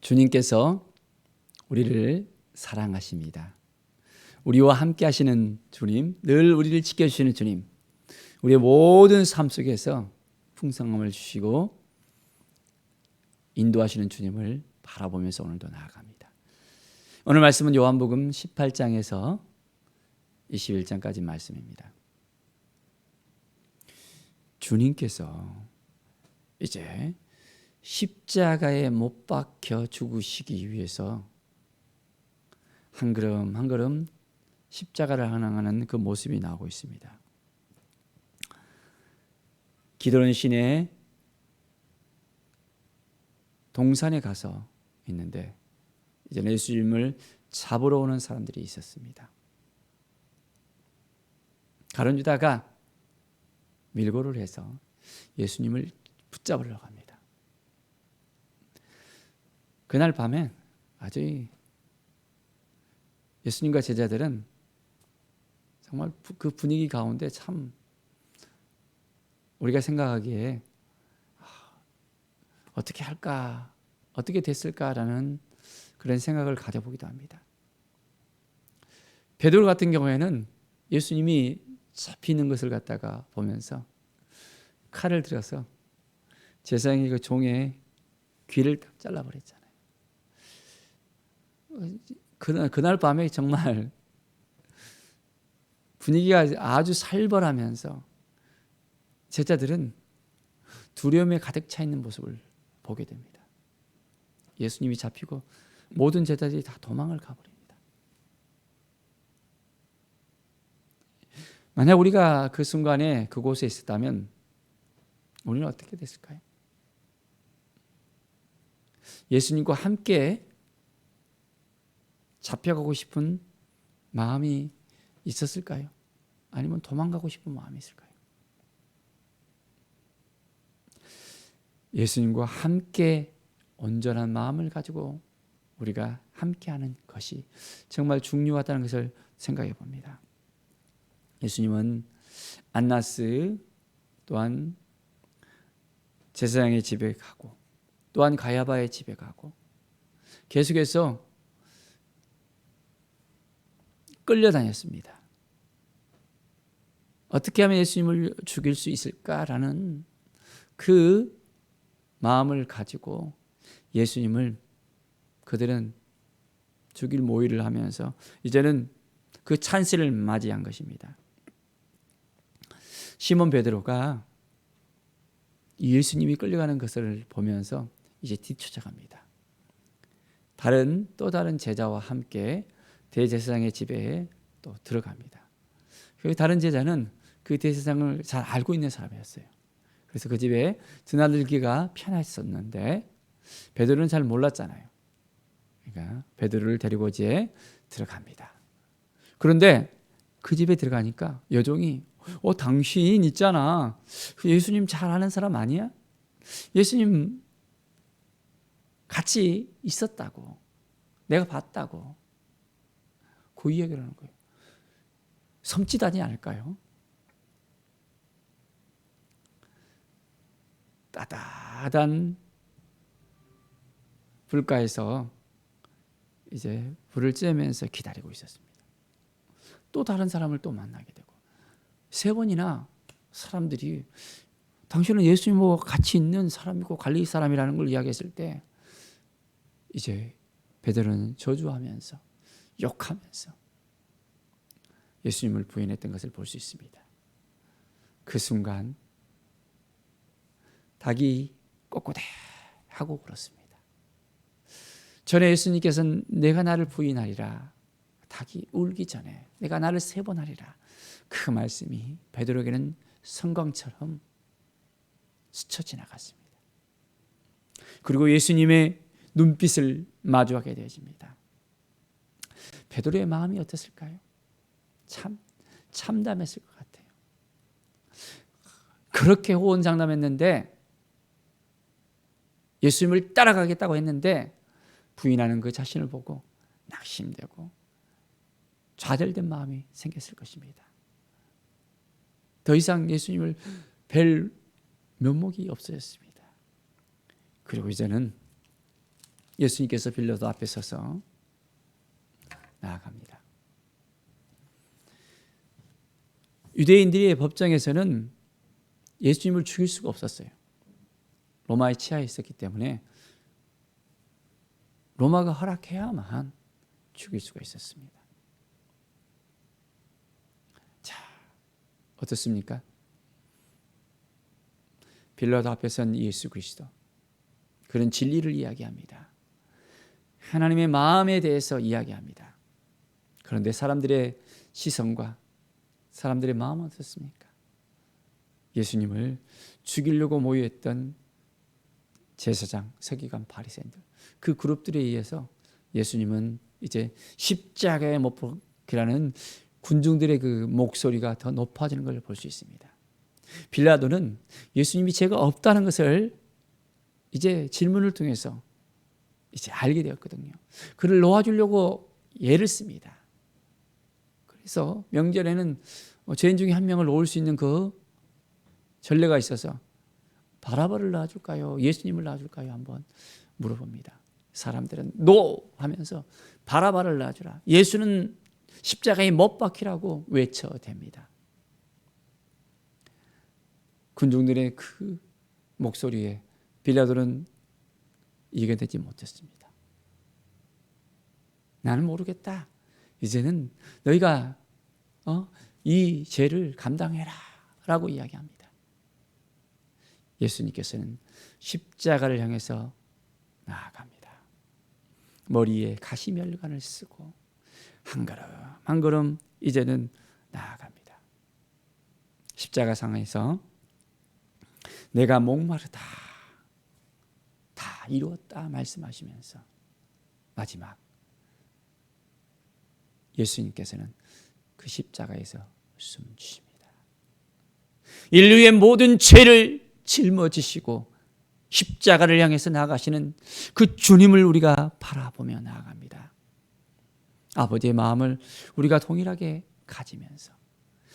주님께서 우리를 사랑하십니다. 우리와 함께 하시는 주님, 늘 우리를 지켜주시는 주님, 우리의 모든 삶 속에서 풍성함을 주시고 인도하시는 주님을 바라보면서 오늘도 나아갑니다. 오늘 말씀은 요한복음 18장에서 21장까지 말씀입니다. 주님께서 이제 십자가에 못 박혀 죽으시기 위해서 한 걸음 한 걸음 십자가를 항하는 그 모습이 나오고 있습니다. 기도는 시내 동산에 가서 있는데 이제 예수님을 잡으러 오는 사람들이 있었습니다. 가론 유다가 밀고를 해서 예수님을 붙잡으러 갑니다. 그날 밤에 아주 예수님과 제자들은 정말 그 분위기 가운데 참 우리가 생각하기에 아, 어떻게 할까, 어떻게 됐을까라는 그런 생각을 가져보기도 합니다. 베드로 같은 경우에는 예수님이 잡히는 것을 갖다가 보면서 칼을 들어서 제사장이 그 종의 귀를 잘라버렸잖아요. 그날, 그날 밤에 정말 분위기가 아주 살벌하면서 제자들은 두려움에 가득 차 있는 모습을 보게 됩니다. 예수님이 잡히고 모든 제자들이 다 도망을 가버립니다. 만약 우리가 그 순간에 그곳에 있었다면 우리는 어떻게 됐을까요? 예수님과 함께 잡혀가고 싶은 마음이 있었을까요? 아니면 도망가고 싶은 마음이 있을까요? 예수님과 함께 온전한 마음을 가지고 우리가 함께하는 것이 정말 중요하다는 것을 생각해 봅니다. 예수님은 안나스 또한 제사장의 집에 가고 또한 가야바의 집에 가고 계속해서 끌려다녔습니다. 어떻게 하면 예수님을 죽일 수 있을까라는 그 마음을 가지고 예수님을 그들은 죽일 모의를 하면서 이제는 그 찬스를 맞이한 것입니다. 시몬 베드로가 예수님이 끌려가는 것을 보면서 이제 뒤쫓아갑니다. 다른 또 다른 제자와 함께 대제사장의 집에 또 들어갑니다. 그 다른 제자는 그 대제사장을 잘 알고 있는 사람이었어요. 그래서 그 집에 드나들기가 편했었는데 베드로는 잘 몰랐잖아요. 그러니까 베드로를 데리고 이제 들어갑니다. 그런데 그 집에 들어가니까 여종이 어 당신 있잖아. 그 예수님 잘 아는 사람 아니야? 예수님 같이 있었다고. 내가 봤다고. 그 이야기를 하는 거예요. 섬찟하지 않을까요? 따뜻한 불가에서 이제 불을 쬐면서 기다리고 있었습니다. 또 다른 사람을 또 만나게 되고 세 번이나 사람들이 당신은 예수님과 같이 있는 사람이고 갈릴리 사람이라는 걸 이야기했을 때 이제 베드로는 저주하면서 욕하면서 예수님을 부인했던 것을 볼 수 있습니다. 그 순간 닭이 꼿꼿해하고 울었습니다. 전에 예수님께서는 내가 나를 부인하리라 닭이 울기 전에 내가 나를 세 번 하리라 그 말씀이 베드로에게는 성광처럼 스쳐 지나갔습니다. 그리고 예수님의 눈빛을 마주하게 되어집니다. 베드로의 마음이 어땠을까요? 참 참담했을 것 같아요. 그렇게 호언장담했는데 예수님을 따라가겠다고 했는데 부인하는 그 자신을 보고 낙심되고 좌절된 마음이 생겼을 것입니다. 더 이상 예수님을 뵐 면목이 없어졌습니다. 그리고 이제는 예수님께서 빌라도 앞에 서서 나아갑니다. 유대인들의 법정에서는 예수님을 죽일 수가 없었어요. 로마의 치하에 있었기 때문에 로마가 허락해야만 죽일 수가 있었습니다. 자, 어떻습니까? 빌라도 앞에 선 예수 그리스도. 그런 진리를 이야기합니다. 하나님의 마음에 대해서 이야기합니다. 그런데 사람들의 시선과 사람들의 마음은 어떻습니까? 예수님을 죽이려고 모여있던 제사장, 서기관, 바리새인들 그 그룹들에 의해서 예수님은 이제 십자가에 못 박히라는 군중들의 그 목소리가 더 높아지는 걸 볼 수 있습니다. 빌라도는 예수님이 죄가 없다는 것을 이제 질문을 통해서 이제 알게 되었거든요. 그를 놓아주려고 예를 씁니다. 그래서 명절에는 죄인 중에 한 명을 놓을 수 있는 그 전례가 있어서 바라바를 놔줄까요? 예수님을 놔줄까요? 한번 물어봅니다. 사람들은 노 하면서 바라바를 놔주라. 예수는 십자가에 못 박히라고 외쳐댑니다. 군중들의 그 목소리에 빌라도는 이겨내지 못했습니다. 나는 모르겠다. 이제는 너희가 어? 이 죄를 감당해라 라고 이야기합니다. 예수님께서는 십자가를 향해서 나아갑니다. 머리에 가시멸관을 쓰고 한 걸음 한 걸음 이제는 나아갑니다. 십자가 상에서 내가 목마르다 다 이루었다 말씀하시면서 마지막 예수님께서는 그 십자가에서 숨주십니다. 인류의 모든 죄를 짊어지시고 십자가를 향해서 나가시는 그 주님을 우리가 바라보며 나아갑니다. 아버지의 마음을 우리가 동일하게 가지면서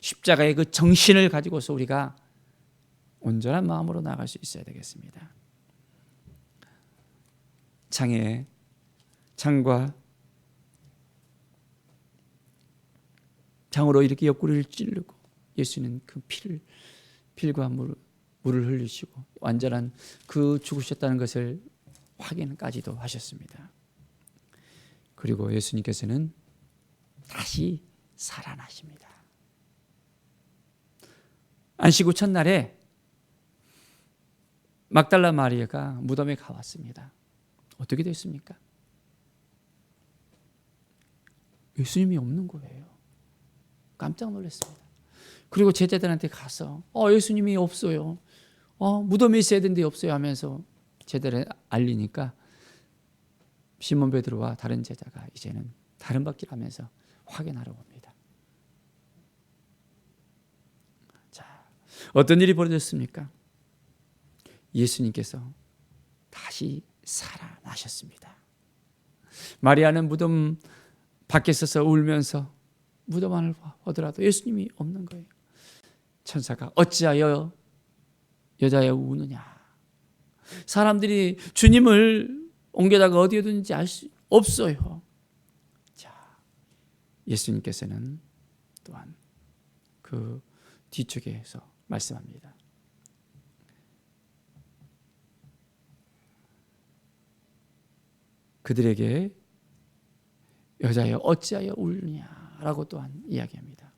십자가의 그 정신을 가지고서 우리가 온전한 마음으로 나갈 수 있어야 되겠습니다. 창에 창과 장으로 이렇게 옆구리를 찌르고 예수는 그 피를 필과 물, 물을 흘리시고 완전한 그 죽으셨다는 것을 확인까지도 하셨습니다. 그리고 예수님께서는 다시 살아나십니다. 안식 후 첫날에 막달라 마리아가 무덤에 가왔습니다. 어떻게 됐습니까? 예수님이 없는 거예요. 깜짝 놀랐습니다. 그리고 제자들한테 가서 어 예수님이 없어요. 어 무덤에 있어야 되는데 없어요 하면서 제자들 알리니까 시몬 베드로와 다른 제자가 이제는 다른 바퀴를 하면서 확인하러 옵니다. 자, 어떤 일이 벌어졌습니까? 예수님께서 다시 살아나셨습니다. 마리아는 무덤 밖에 서서 울면서 무덤 안을 보더라도 예수님이 없는 거예요. 천사가 어찌하여 여자여 우느냐. 사람들이 주님을 옮겨다가 어디에 둔지 알 수 없어요. 자, 예수님께서는 또한 그 뒤쪽에서 말씀합니다. 그들에게 여자여 어찌하여 울느냐 라고 또한 이야기합니다.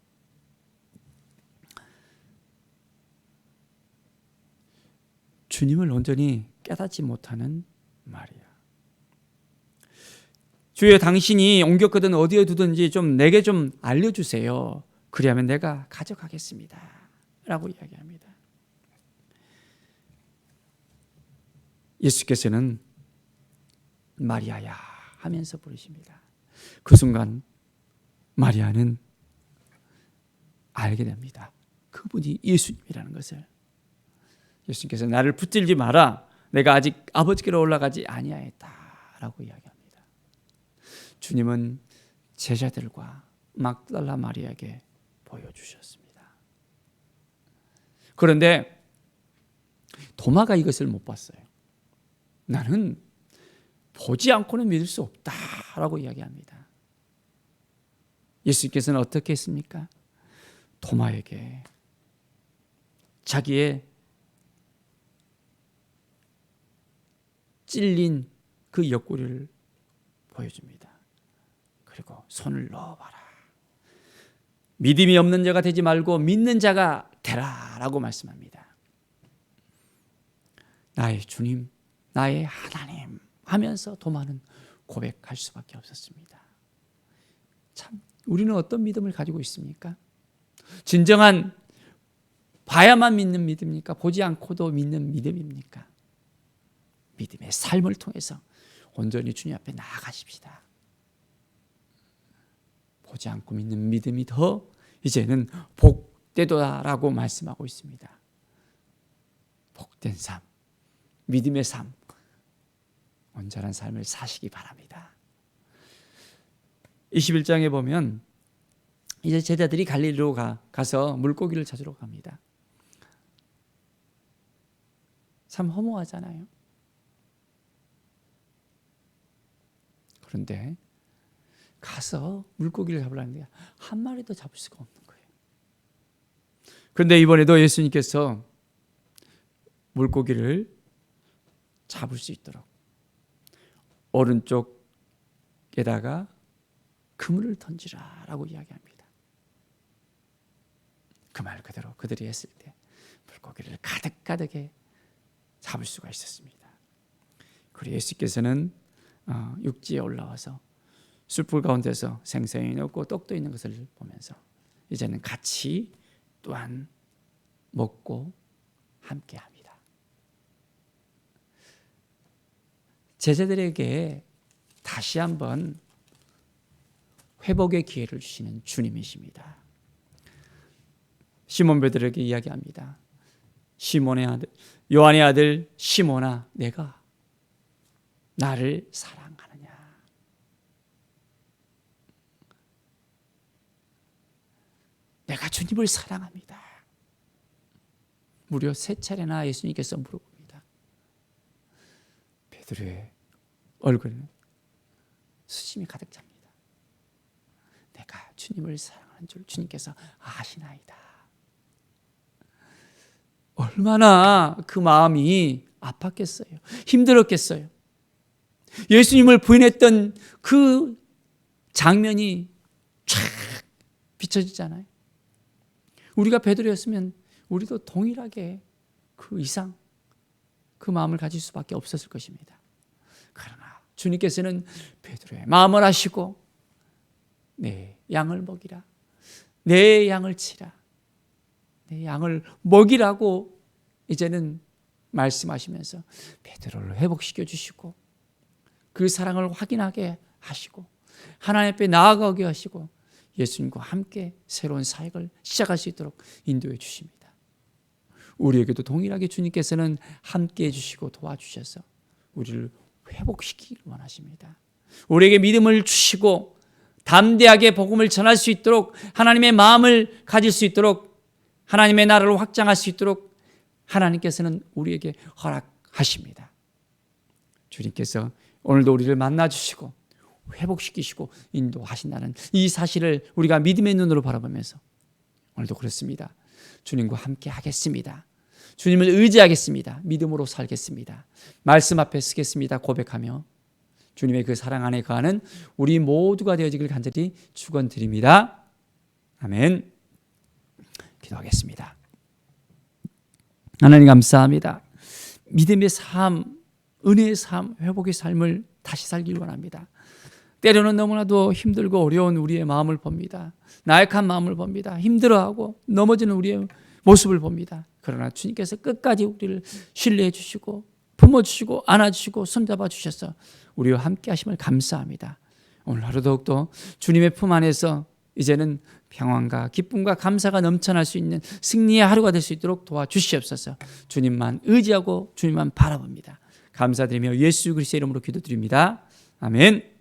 주님을 온전히 깨닫지 못하는 말이야. 주여 당신이 옮겼거든 어디에 두든지 좀 내게 좀 알려주세요. 그리하면 내가 가져가겠습니다. 라고 이야기합니다. 예수께서는 마리아야 하면서 부르십니다. 그 순간 마리아는 알게 됩니다. 그분이 예수님이라는 것을. 예수님께서 나를 붙들지 마라. 내가 아직 아버지께로 올라가지 아니하였다라고 이야기합니다. 주님은 제자들과 막달라 마리아에게 보여주셨습니다. 그런데 도마가 이것을 못 봤어요. 나는 보지 않고는 믿을 수 없다라고 이야기합니다. 예수께서는 어떻게 했습니까? 도마에게 자기의 찔린 그 옆구리를 보여줍니다. 그리고 손을 넣어봐라. 믿음이 없는 자가 되지 말고 믿는 자가 되라라고 말씀합니다. 나의 주님, 나의 하나님 하면서 도마는 고백할 수밖에 없었습니다. 참, 우리는 어떤 믿음을 가지고 있습니까? 진정한 봐야만 믿는 믿음입니까? 보지 않고도 믿는 믿음입니까? 믿음의 삶을 통해서 온전히 주님 앞에 나아가십시다. 보지 않고 믿는 믿음이 더 이제는 복되도다라고 말씀하고 있습니다. 복된 삶, 믿음의 삶, 온전한 삶을 사시기 바랍니다. 21장에 보면 이제 제자들이 갈릴리로 가, 가서 물고기를 찾으러 갑니다. 참 허무하잖아요. 그런데 가서 물고기를 잡으려는데 한 마리도 잡을 수가 없는 거예요. 그런데 이번에도 예수님께서 물고기를 잡을 수 있도록 오른쪽에다가 그물을 던지라 라고 이야기합니다. 그 말 그대로 그들이 했을 때 물고기를 가득가득에 잡을 수가 있었습니다. 그리고 예수께서는 어, 육지에 올라와서 숯불 가운데서 생선이 넣고 떡도 있는 것을 보면서 이제는 같이 또한 먹고 함께 합니다. 제자들에게 다시 한번 회복의 기회를 주시는 주님이십니다. 시몬 베드로에게 이야기합니다. 시몬의 아들 요한의 아들 시몬아 내가 나를 사랑하느냐 내가 주님을 사랑합니다. 무려 세 차례나 예수님께서 물어봅니다. 베드로의 얼굴은 수심이 가득 찹니다. 주님을 사랑하는 줄 주님께서 아시나이다. 얼마나 그 마음이 아팠겠어요. 힘들었겠어요. 예수님을 부인했던 그 장면이 쫙 비춰지잖아요. 우리가 베드로였으면 우리도 동일하게 그 이상 그 마음을 가질 수밖에 없었을 것입니다. 그러나 주님께서는 베드로의 마음을 아시고 내 양을 먹이라. 내 양을 치라. 내 양을 먹이라고 이제는 말씀하시면서 베드로를 회복시켜 주시고 그 사랑을 확인하게 하시고 하나님 앞에 나아가게 하시고 예수님과 함께 새로운 사역을 시작할 수 있도록 인도해 주십니다. 우리에게도 동일하게 주님께서는 함께 해 주시고 도와주셔서 우리를 회복시키기를 원하십니다. 우리에게 믿음을 주시고 담대하게 복음을 전할 수 있도록 하나님의 마음을 가질 수 있도록 하나님의 나라를 확장할 수 있도록 하나님께서는 우리에게 허락하십니다. 주님께서 오늘도 우리를 만나 주시고 회복시키시고 인도하신다는 이 사실을 우리가 믿음의 눈으로 바라보면서 오늘도 그렇습니다. 주님과 함께 하겠습니다. 주님을 의지하겠습니다. 믿음으로 살겠습니다. 말씀 앞에 서겠습니다. 고백하며 주님의 그 사랑 안에 거하는 우리 모두가 되어지길 간절히 축원드립니다. 아멘. 기도하겠습니다. 하나님 감사합니다. 믿음의 삶, 은혜의 삶, 회복의 삶을 다시 살길 원합니다. 때로는 너무나도 힘들고 어려운 우리의 마음을 봅니다. 나약한 마음을 봅니다. 힘들어하고 넘어지는 우리의 모습을 봅니다. 그러나 주님께서 끝까지 우리를 신뢰해 주시고 품어주시고 안아주시고 손잡아 주셔서 우리와 함께 하심을 감사합니다. 오늘 하루 더욱더 주님의 품 안에서 이제는 평안과 기쁨과 감사가 넘쳐날 수 있는 승리의 하루가 될 수 있도록 도와주시옵소서. 주님만 의지하고 주님만 바라봅니다. 감사드리며 예수 그리스도의 이름으로 기도드립니다. 아멘.